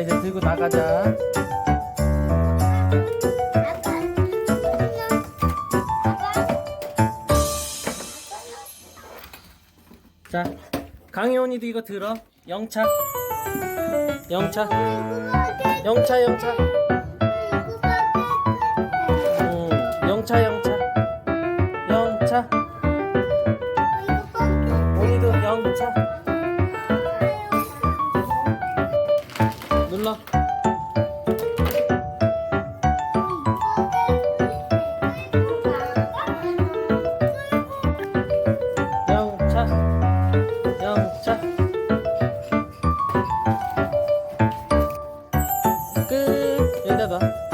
이제 들고 나가자. 자 강혜 언니도 이거 들어. 영차. 영차. 영차 영차. 어, 영차, 영차 영차. 영차. 영차, 영차, 영차. 눌러. 영차, 영차. 끝. 여기다 봐.